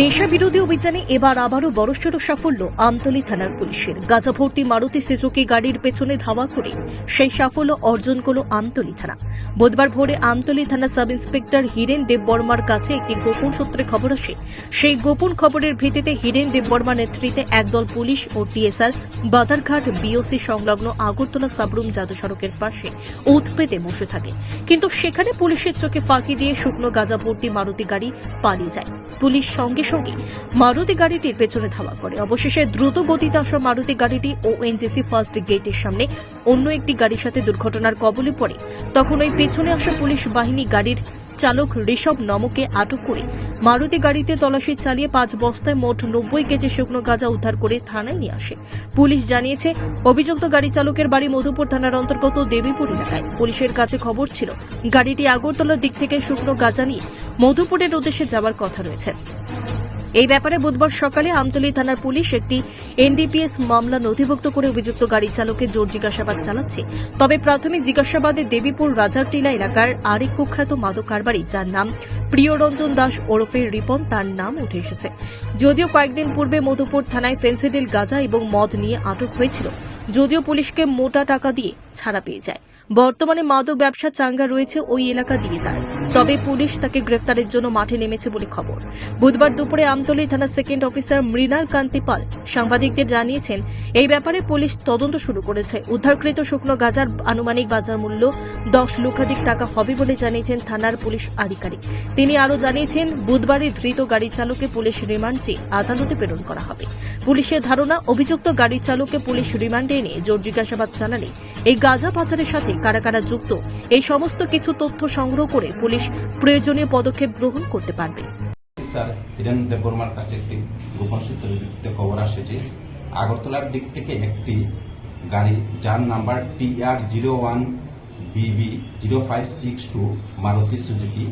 নেশা বিরোধী অভিযানে এবার আবারও বড়সড় সাফল্য আমতলী থানার পুলিশের। গাঁজা ভর্তি মারুতি সুজুকি গাড়ির পেছনে ধাওয়া করে সেই সাফল্য অর্জন করল আমতলী থানা। বুধবার ভোরে আমতলী থানা সাব ইন্সপেক্টর হিরেন দেববর্মার কাছে একটি গোপন সূত্রে খবর আসে। সেই গোপন খবরের ভিত্তিতে হিরেন দেববর্মা নেতৃত্বে একদল পুলিশ ও টিএসআর বাদারঘাট বিওসি সংলগ্ন আগরতলা সাবরুম জাদু সড়কের পাশে উৎ পেতে বসে থাকে। কিন্তু সেখানে পুলিশের চোখে ফাঁকি দিয়ে শুকনো গাঁজা ভর্তি মারুতি গাড়ি পালিয়ে যায়। পুলিশ সঙ্গে সঙ্গে মারুতি গাড়িটির পেছনে ধাওয়া করে। অবশেষে দ্রুত গতিতে আসা মারুতি গাড়িটি ওএনজিসি ফার্স্ট গেটের সামনে অন্য একটি গাড়ির সাথে দুর্ঘটনার কবলে পড়ে। তখন ওই পেছনে আসা পুলিশ বাহিনী গাড়ির চালক ঋষভ নমকে আটক করে মারুতি গাড়িতে তলাশি চালিয়ে পাঁচ বস্তায় মোট নব্বই কেজি শুকনো গাঁজা উদ্ধার করে থানায় নিয়ে আসে। পুলিশ জানিয়েছে, অভিযুক্ত গাড়ি চালকের বাড়ি মধুপুর থানার অন্তর্গত দেবীপুর এলাকায়। পুলিশের কাছে খবর ছিল, গাড়িটি আগরতলার দিক থেকে শুকনো গাঁজা নিয়ে মধুপুরের উদ্দেশ্যে যাওয়ার কথা রয়েছে। এই ব্যাপারে বুধবার সকালে আমতলী থানার পুলিশ একটি এনডিপিএস মামলা নথিভুক্ত করে অভিযুক্ত গাড়ি চালকের জোর জিজ্ঞাসাবাদ চালাচ্ছে। তবে প্রাথমিক জিজ্ঞাসাবাদে দেবীপুর রাজারটিলা এলাকার আরেক কুখ্যাত মাদক কারবারি যার নাম প্রিয়রঞ্জন দাস ওরফে রিপন, তার নাম উঠে এসেছে। যদিও কয়েকদিন পূর্বে মধুপুর থানায় ফেন্সিডিল, গাঁজা এবং মদ নিয়ে আটক হয়েছিল, যদিও পুলিশকে মোটা টাকা দিয়ে ছাড়া পেয়ে যায়। বর্তমানে মাদক ব্যবসা চাঙ্গা রয়েছে ওই এলাকা দিয়ে তার। তবে পুলিশ তাকে গ্রেফতারের জন্য মাঠে নেমেছে বলে খবর। বুধবার দুপুরে আমতলী থানার সেকেন্ড অফিসার মৃণাল কান্তি পাল সাংবাদিকদের জানিয়েছেন, এই ব্যাপারে পুলিশ তদন্ত শুরু করেছে। উদ্ধারকৃত শুকনো গাজার আনুমানিক বাজার মূল্য দশ লক্ষাধিক টাকা হবে বলে জানিয়েছেন থানার পুলিশ আধিকারিক। তিনি আরও জানিয়েছেন, বুধবারে ধৃত গাড়ি চালককে পুলিশ রিমান্ড চেয়ে আদালতে প্রেরণ করা হবে। পুলিশের ধারণা, অভিযুক্ত গাড়ি চালককে পুলিশ রিমান্ডে এনে জোর জিজ্ঞাসাবাদ চালালে এই গাজা পাচারের সাথে কারা কারা যুক্ত, এই সমস্ত কিছু তথ্য সংগ্রহ করে পুলিশ প্রয়োজনীয় পদক্ষেপ গ্রহণ করতে পারবে। স্যার হিরেন দেববর্মার কাছে একটি গোপন খবর আসে যে আগরতলার দিক থেকে একটি গাড়ি, যার নাম্বার টি R zero one B B zero five six two Maruti Suzuki,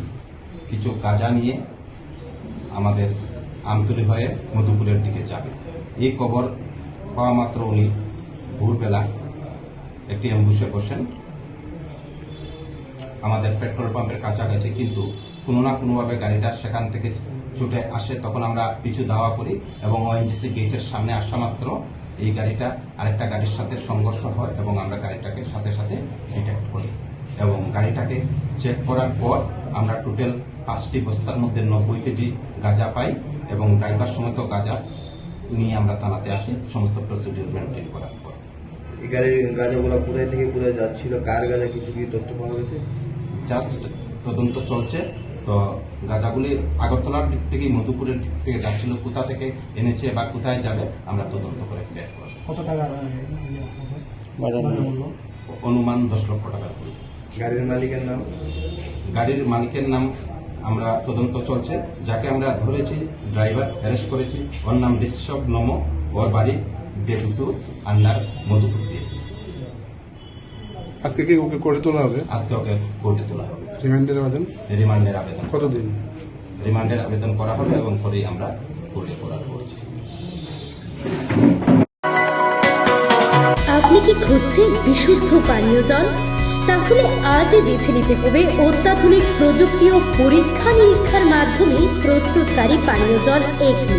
কিছু গাঁজা নিয়ে আমাদের আমতলি হয়ে মধুপুরের দিকে যাবে। এই খবর পাওয়া মাত্র উনি ভোরবেলা একটি অ্যাম্বুসে বসেন। আমাদের পেট্রোল পাম্পের কাছাকাছি, কিন্তু কোনো না কোনোভাবে গাড়িটা সেখান থেকে ছুটে আসে, তখন আমরা পিছু দাওয়া করি এবং ওএনজিসি গেটের সামনে আসা মাত্র এই গাড়িটা আরেকটা গাড়ির সাথে সংঘর্ষ হয় এবং আমরা গাড়িটাকে সাথে সাথে ডিটেক্ট করি। এবং গাড়িটাকে চেক করার পর আমরা টোটাল পাঁচটি বস্তার মধ্যে নব্বই কেজি গাঁজা পাই এবং ড্রাইভার সমেত গাঁজা নিয়ে আমরা থানাতে আসি, সমস্ত প্রসিডিউর মেনটেন করার পর। এই গাড়ির গাঁজাগুলো কোথায় থেকে কোথায় যাচ্ছিল, কার গাঁজা, কিছু কি তথ্য পাওয়া গেছে? জাস্ট তদন্ত চলছে। তো গাঁজাগুলি আগরতলার দিক থেকে মধুপুরের দিক থেকে যাচ্ছিল কোথা থেকে এনেছে বা কোথায় যাবে আমরা তদন্ত করে বের করব। কত মূল্য। অনুমান দশ লক্ষ টাকার গাড়ির মালিকের নাম? গাড়ির মালিকের নাম আমরা তদন্ত চলছে। যাকে আমরা ধরেছি ড্রাইভার অ্যারেস্ট করেছি। ওর নাম ঋষভ নম। ওর বাড়ি দেবুটু আন্ডার মধুপুর পিএস। আজকে কি ওকে করে তোলা হবে? আজকে ওকে কোর্টে তোলা হবে। রিমান্ডের আবেদন? রিমান্ডের আবেদন। কতদিন? রিমান্ডের আবেদন করা হবে এবং পরেই আমরা কোর্টে করার করছি। আপনি কি খুঁজছেন বিশুদ্ধ পানীয় জল? তাহলে আজই বেছে নিতে হবে অত্যাধুনিক প্রযুক্তি ও পরীক্ষা নিরীক্ষার মাধ্যমে প্রস্তুতকারী পানীয় জল এগনি।